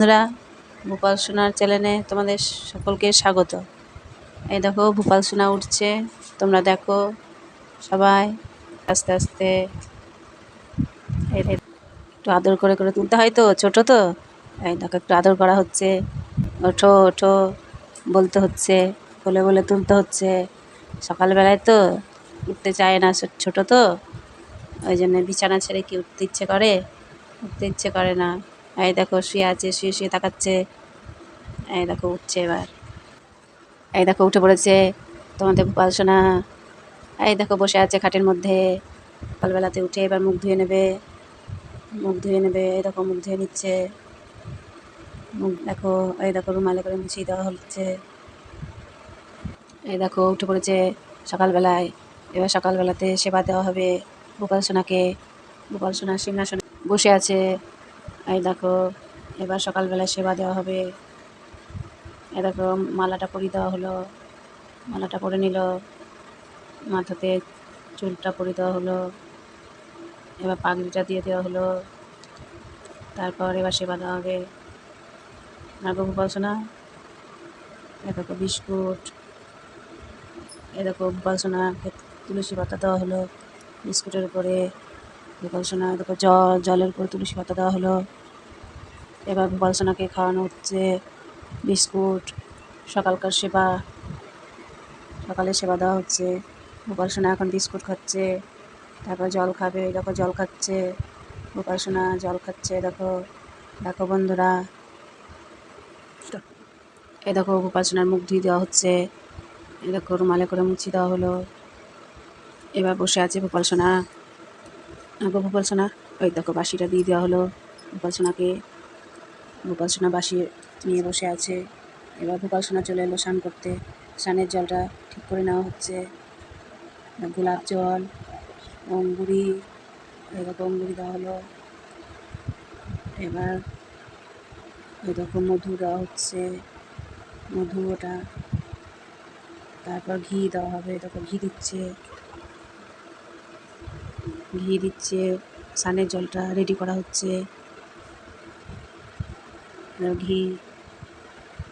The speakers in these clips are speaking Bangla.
বন্ধুরা, ভোপাল সোনার চ্যানেলে তোমাদের সকলকে স্বাগত। এই দেখো, ভূপাল সোনা উঠছে। তোমরা দেখো, সবাই আস্তে আস্তে একটু আদর করে করে তুলতে হয় তো, ছোট তো। এই দেখো, একটু আদর করা হচ্ছে। ওঠো ওঠো, বলতে হচ্ছে, বলে বলে তুলতে হচ্ছে। সকালবেলায় তো উঠতে চায় না ছোট তো। ওই জন্য বিছানা ছেড়ে কি উঠতে ইচ্ছে করে? উঠতে ইচ্ছে করে না। এই দেখো, শুয়ে আছে, শুয়ে শুয়ে তাকাচ্ছে। এই দেখো, উঠছে এবার। এই দেখো, উঠে পড়েছে তোমাদের গোপাল সোনা। এই দেখো, বসে আছে খাটের মধ্যে। সকালবেলাতে উঠে এবার মুখ ধুয়ে নেবে। মুখ ধুয়ে নেবে, এই দেখো, মুখ ধুয়ে নিচ্ছে। মুখ দেখো, এই দেখো, রুমালে করে মুছিয়ে দেওয়া হচ্ছে। এই দেখো, উঠে পড়েছে সকালবেলায়। এবার সকালবেলাতে সেবা দেওয়া হবে গোপাল সোনাকে। গোপাল সোনা সিংহাসনে বসে আছে। এই দেখো, এবার সকালবেলায় সেবা দেওয়া হবে। এ দেখো, মালাটা পরিয়ে দেওয়া হলো, মালাটা পরে নিল, মাথাতে চুলটা পরিয়ে দেওয়া হলো, এবার পাগড়িটা দিয়ে দেওয়া হলো, তারপর এবার সেবা দেওয়া হবে। নাগো গোপাল সোনা এ দেখো, বিস্কুট, এ দেখো গোপাল তুলসী পাতা দেওয়া হলো, বিস্কুটের উপরে সোনা দেখো জল, জলের উপরে তুলসী পাতা দেওয়া হলো। এবার গোপাল খাওয়ানো হচ্ছে বিস্কুট, সকালকার সেবা সকালে সেবা দেওয়া হচ্ছে। গোপাল সোনা এখন বিস্কুট খাচ্ছে, তারপর জল খাবে, দেখো জল খাচ্ছে। গোপাল সোনা জল খাচ্ছে, দেখো দেখো বন্ধুরা। এই দেখো গোপাল সোনার মুখ ধুয়ে দেওয়া হচ্ছে এই দেখো রুমালে করে মুছিয়ে দেওয়া হলো। এবার বসে আছে গোপাল সোনা আগো গোপাল সোনা ওই দেখো বাসিটা দিয়ে দেওয়া হলো। গোপাল সোনাকে গোপাল সোনা বাসি নিয়ে বসে আছে। এবার গোপাল সোনা চলে এলো স্নান করতে। স্নানের জলটা ঠিক করে নেওয়া হচ্ছে। গোলাপ জল, অঙ্গুরি এরকম অঙ্গুরি দেওয়া হলো। এবার ওই এরকম মধু দেওয়া হচ্ছে। মধু ওটা। তারপর ঘি দেওয়া হবে। তারপর ঘি দিচ্ছে। ঘি দিচ্ছে, স্নানের জলটা রেডি করা হচ্ছে। ঘি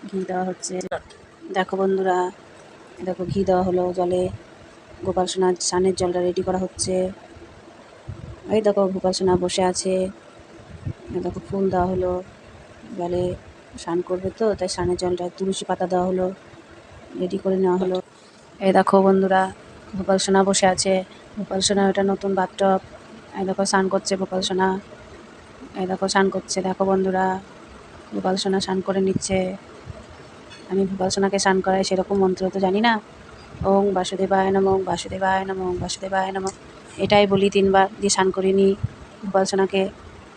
ঘি দেওয়া হচ্ছে। দেখো বন্ধুরা, দেখো ঘি দেওয়া হলো জলে। গোপাল সোনার স্নানের জলটা রেডি করা হচ্ছে। এই দেখো গোপাল সোনা বসে আছে। দেখো ফুল দেওয়া হলো। জলে স্নান করবে তো, তাই স্নানের জলটা তুলসী পাতা দেওয়া হলো। রেডি করে নেওয়া হলো। এই দেখো বন্ধুরা গোপাল সোনা বসে আছে। গোপাল সোনা ওটা নতুন বাথটপ এই দেখো, স্নান করছে গোপাল সোনা। এই দেখো, স্নান করছে। দেখো বন্ধুরা, গোপাল সোনা স্নান করে নিচ্ছে। আমি গোপাল সোনাকে স্নান করাই সেরকম মন্ত্র তো জানি না। ওং বাসুদেবায় নম, ওং বাসুদেবায় নম, ওং বাসুদেবায় নম। এটাই বলি তিনবার দিয়ে স্নান করে নিই গোপাল সোনাকে।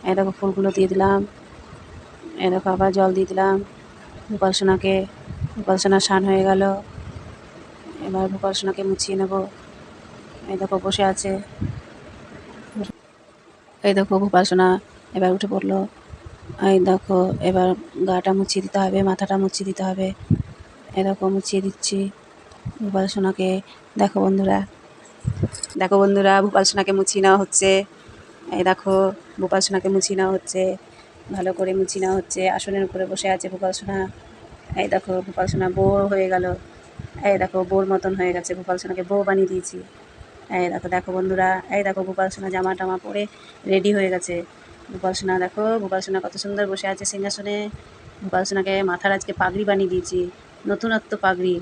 এই দেখো, ফুলগুলো দিয়ে দিলাম। এই দেখো, আবার জল দিয়ে দিলাম গোপাল সোনাকে। গোপাল সোনা স্নান হয়ে গেল। এবার গোপাল সোনাকে মুছিয়ে নেব। এই দেখো বসে আছে। এই দেখো গোপাল সোনা এবার উঠে পড়ল। এই দেখো এবার গাটা মুছিয়ে দিতে হবে, মাথাটা মুছিয়ে দিতে হবে। দেখো মুছিয়ে দিচ্ছি গোপাল সোনাকে দেখো বন্ধুরা দেখো বন্ধুরা গোপাল সোনাকে মুছিয়ে নেওয়া হচ্ছে। এই দেখো গোপাল সোনাকে মুছিয়ে নেওয়া হচ্ছে। ভালো করে মুছিয়ে নেওয়া হচ্ছে। আসনের উপরে বসে আছে গোপাল সোনা এই দেখো গোপাল সোনা বউ হয়ে গেল। এই দেখো, বউর মতন হয়ে গেছে গোপাল সোনাকে, বউ বানিয়ে দিয়েছি। এই দেখো দেখো বন্ধুরা, এই দেখো গোপাল সোনা জামা টামা পরে রেডি হয়ে গেছে। গোপাল সোনা, দেখো, গোপাল সোনা কত সুন্দর বসে আছে সিংহাসনে। গোপাল সোনাকে মাথার আজকে পাগড়ি বানিয়ে দিয়েছি, নতুনত্ব পাগড়ি।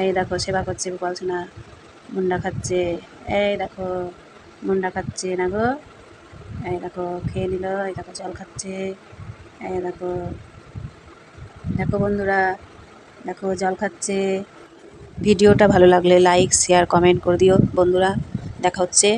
এই দেখো, সেবা করছে গোপাল সোনা, মুন্ডা খাচ্ছে। এই দেখো, মুন্ডা খাচ্ছে, না গো? এই দেখো, খেয়ে নিল, এই দেখো, জল খাচ্ছে। এই দেখো দেখো বন্ধুরা, দেখো জল খাচ্ছে। ভিডিওটা ভালো লাগলে লাইক শেয়ার কমেন্ট করে দিও। বন্ধুরা দেখা হচ্ছে